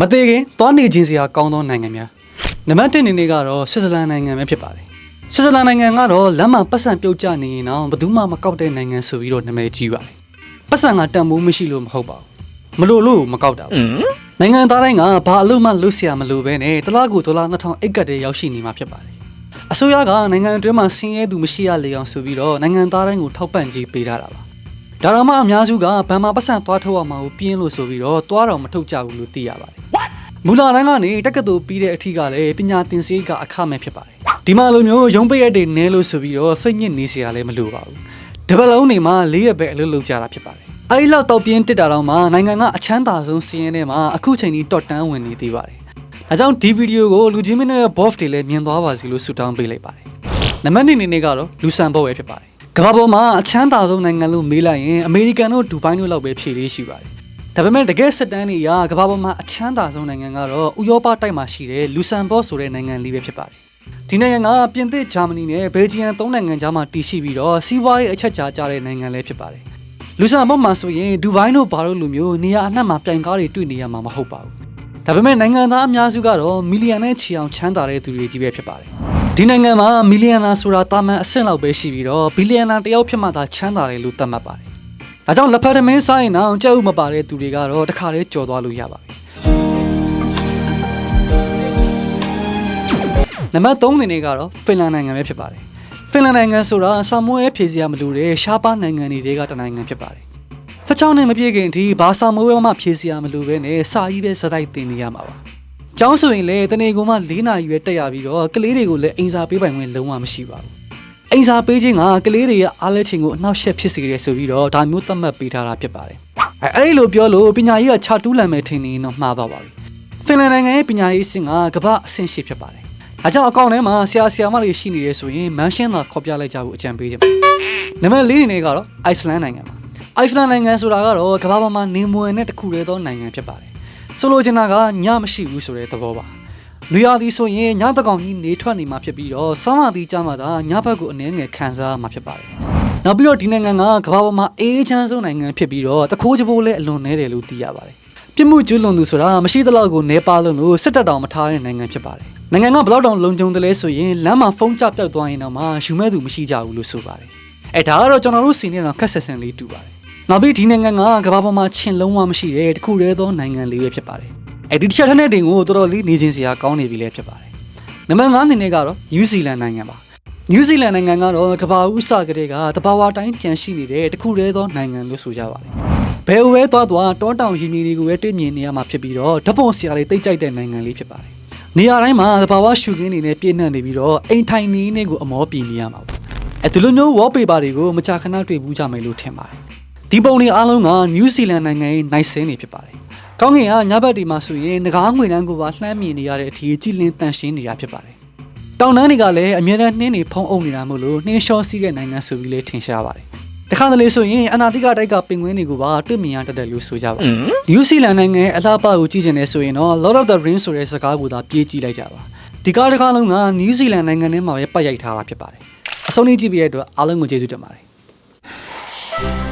မသေးခင်သွားနေခြင်းစရာကောင်းသောနိုင်ငံများနံပါတ်1အနေနဲ့ကတော့ဆွစ်ဇာလန်နိုင်ငံပဲဖြစ်ပါတယ်ဆွစ်ဇာလန်နိုင်ငံကတော့လမ်းမှာပတ်စံပြုတ်ကျနေရင်တော့ဘယ်သူမှမကောက်တဲ့နိုင်ငံဆိုပြီးတော့နာမည်ကြီးပါတယ်ပတ်စံကတန်ဖိုးမရှိလို့မဟုတ်ပါဘူးမလို့လို့မကောက်တာဘူးနိုင်ငံသားတိုင်းကဘာအလို့မှလုပ်เสียမလို့ပဲနဲ့တလားကိုဒေါ်လာ2000အိတ်ကတည်းရောက်ရှိနေမှာဖြစ်ပါတယ်အစိုးရကနိုင်ငံအတွင်းမှာဆင်းရဲသူမရှိရလေအောင်ဆိုပြီးတော့နိုင်ငံသားတိုင်းကိုထောက်ပံ့ကြေးပေးထားတာပါ ဒါတော့မှအများစုကဗန်မာပတ်စံသွားထုတ်ရမှာကိုပြင်းလို့ဆိုပြီးတော့သွားတော့မထုတ်ကြဘူးလို့သိရပါတယ်။မူလာတိုင်းကနေတက္ကသိုလ်ပြီးတဲ့အထိကလည်းပညာသင်စရိတ်ကအခမဲ့ဖြစ်ပါတယ်။ဒီမှာလိုမျိုးရုံးပိတ်ရက်တွေနဲလို့ဆိုပြီးတော့စိတ်ညစ်နေစရာလည်းမလိုပါဘူး။တပတ်လုံးနေမှာ၄ရက်ပဲအလုပ်လုပ်ကြတာဖြစ်ပါတယ်။အဲဒီလောက်တော့ပြင်းတက်တာတော့မှနိုင်ငံကအချမ်းသာဆုံးစီးရင်ထဲမှာအခုချိန်ကြီးတော့တန်းဝင်နေသေးပါတယ်။ဒါကြောင့်ဒီဗီဒီယိုကိုလူချင်းမင်းရဲ့ boss တွေလည်းမြင်သွားပါစီလို့ဆုတောင်းပေးလိုက်ပါတယ်။နံပါတ်2အနေနဲ့ကတော့လူဆန်ဘော့ပဲဖြစ်ပါတယ်။ ကမ္ဘာပေါ်မှာအချမ်းသာဆုံးနိုင်ငံလို့မေးလိုက်ရင်အမေရိကန်တို့ဒူဘိုင်းတို့လောက်ပဲဖြေလေးရှိပါတယ်။ဒါပေမဲ့တကယ်စစ်တမ်းတွေအရကမ္ဘာပေါ်မှာအချမ်းသာဆုံးနိုင်ငံကတော့ဥရောပတိုက်မှာရှိတဲ့လူဆန်ဘော့ဆိုတဲ့နိုင်ငံလေးပဲဖြစ်ပါတယ်။ဒီနိုင်ငံကပြင်သစ်ဂျာမနီနဲ့ဘယ်လ်ဂျီယံသုံးနိုင်ငံကြားမှာတည်ရှိပြီးတော့စီးပွားရေးအချက်ကြားကြတဲ့နိုင်ငံလည်းဖြစ်ပါတယ်။လူဆန်ဘော့မှာဆိုရင်ဒူဘိုင်းတို့ဘာလို့လူမျိုးနေရာအနှံ့မှာပြိုင်ကားတွေတွေ့နေရမှာမဟုတ်ပါဘူး။ဒါပေမဲ့နိုင်ငံသားအများစုကတော့မီလီယံနဲ့ချီအောင်ချမ်းသာတဲ့သူတွေကြီးပဲဖြစ်ပါတယ်။ ဒီနိုင်ငံမှာမီလီယံနာဆိုတာတာမန်အဆင့်လောက်ပဲရှိပြီးတော့ဘီလီယံနာတယောက်ဖြစ်မှသာချမ်းသာတယ်လို့သတ်မှတ်ပါတယ်။ဒါကြောင့်လက်ဖက်သမင်းဆိုင်အောင်ကြောက်ဥမပါတဲ့သူတွေကတော့တခါတည်းကြော်သွားလို့ရပါပြီ။နံပါတ်3အနေနဲ့ကတော့ဖင်လန်နိုင်ငံပဲဖြစ်ပါတယ်။ဖင်လန်နိုင်ငံဆိုတာဆာမွဲဖြေစရာမလိုတဲ့ရှားပါနိုင်ငံတွေကတနိုင်ငံဖြစ်ပါတယ်။16နှစ်မပြည့်ခင်အထိဘာစာမိုးဝဲမှဖြေစရာမလိုပဲနဲ့စာကြီးပဲစတိုက်တင်နေရမှာပါ။ ကျောင်းဆိုရင်လည်းတနေ့ကမှ၄နာရီပဲတက်ရပြီးတော့ကလေးတွေကိုလည်းအိမ်စာပေးပိုင်ခွင့်လုံးဝမရှိပါဘူး။အိမ်စာပေးခြင်းကကလေးတွေရဲ့အားလဲခြင်းကိုအနှောက်အယှက်ဖြစ်စေတယ်ဆိုပြီးတော့ဒါမျိုးသတ်မှတ်ပေးထားတာဖြစ်ပါတယ်။အဲအဲ့ဒီလိုပြောလို့ပညာရေးကခြာတူးလန်မဲ့ထင်နေရင်တော့မှားသွားပါပြီ။ဖင်လန်နိုင်ငံရဲ့ပညာရေးစင်ကကမ္ဘာအဆင့်ရှိဖြစ်ပါတယ်။ဒါကြောင့်အကောင့်ထဲမှာဆရာဆရာမတွေရှိနေရဆိုရင်မန်ရှင်းသာခေါ်ပြလိုက်ကြဖို့အကြံပေးခြင်းပါ။နံပါတ်၄အနေနဲ့ကတော့အိုက်စလန်နိုင်ငံပါ။အိုက်စလန်နိုင်ငံဆိုတာကတော့ကမ္ဘာပေါ်မှာနေမွေနဲ့တခုတည်းသောနိုင်ငံဖြစ်ပါတယ်။ ဆိုလိုချင်တာကညမရှိဘူးဆိုတဲ့သဘောပါ။လူရသည်ဆိုရင်ညတကောင်ကြီးနေထွက်နေမှာဖြစ်ပြီးတော့ဆောင်းရာသီကြမှာသာညဘက်ကိုအနည်းငယ်ခံစားမှာဖြစ်ပါတယ်။နောက်ပြီးတော့ဒီနိုင်ငံကကမ္ဘာပေါ်မှာအေးချမ်းဆုံးနိုင်ငံဖြစ်ပြီးတော့တခိုးချပိုးလည်းအလွန်နည်းတယ်လို့သိရပါတယ်။ပြစ်မှုကျူးလွန်သူဆိုတာမရှိသလောက်ကိုနေပါလို့လို့စစ်တပ်တောင်မထားတဲ့နိုင်ငံဖြစ်ပါတယ်။နိုင်ငံကဘလောက်တောင်လုံခြုံတယ်လဲဆိုရင်လမ်းမှာဖုန်းကြပြောက်သွားရင်တော့မှယူမဲ့သူမရှိကြဘူးလို့ဆိုပါတယ်။အဲဒါကတော့ကျွန်တော်တို့စီနေတော့ခက်ဆက်ဆန်လေးတူပါတယ်။ နောက်ပြီးဒီနိုင်ငံကကမ္ဘာပေါ်မှာချင်းလုံးဝမရှိတဲ့တခုတည်းသောနိုင်ငံလေးပဲဖြစ်ပါတယ်။အဲဒီတစ်ချက်ထက်တဲ့တင်ကိုတော်တော်လေးနေချင်းစရာကောင်းနေပြီလည်းဖြစ်ပါတယ်။နံပါတ်5အနေနဲ့ကတော့နယူးဇီလန်နိုင်ငံပါ။နယူးဇီလန်နိုင်ငံကတော့ကမ္ဘာဥစကလေးကတဘာဝတိုင်းပြန်ရှိနေတဲ့တခုတည်းသောနိုင်ငံလို့ဆိုကြပါတယ်။ဘယ်ဝဲသွားသွားတောတောင်ရီမီတွေကိုပဲတွေ့မြင်နေရမှာဖြစ်ပြီးတော့ဓာတ်ပုံဆရာလေးတိတ်ကြိုက်တဲ့နိုင်ငံလေးဖြစ်ပါတယ်။နေရာတိုင်းမှာတဘာဝရှုခင်းနေနဲ့ပြည့်နှံ့နေပြီးတော့အိမ်ထိုင်နေနေကိုအမောပြေနေရမှာပေါ့။အဲဒီလိုမျိုး wallpaper တွေကိုမကြာခဏတွေ့ဘူးကြမယ်လို့ထင်ပါတယ်။ ဒီပုံတွေအားလုံးကနယူးဇီလန်နိုင်ငံရဲ့နိုင်စင်းတွေဖြစ်ပါတယ်။ကောင်းကင်ကညဘက်ဒီမှာဆိုရင်ငကားငွေတန်းကိုပါလှမ်းမြင်နေရတဲ့အထိကြည်လင်တန်ရှင်းနေတာဖြစ်ပါတယ်။တောင်တန်းတွေကလည်းအမြဲတမ်းနှင်းတွေဖုံးအုပ်နေတာမို့လို့နှင်းလျှောစီးတဲ့နိုင်ငံဆိုပြီးလည်းထင်ရှားပါတယ်။တခါတလေဆိုရင်အနာတိကတိုက်ကပင်ကွင်းတွေကိုပါတွေ့မြင်ရတတ်တယ်လို့ဆိုကြပါတယ်။နယူးဇီလန်နိုင်ငံရဲ့အလှပကိုကြည့်ချင်တယ်ဆိုရင်တော့ Lord of the Rings ဆိုတဲ့စကားကိုသာပြေးကြည့်လိုက်ကြပါ။ဒီကားတစ်ခါလုံးကနယူးဇီလန်နိုင်ငံထဲမှာပဲပတ်ရိုက်ထားတာဖြစ်ပါတယ်။အဆုံးထိကြည့်ပြီးတဲ့အတွက်အားလုံးကိုကျေးဇူးတင်ပါတယ်။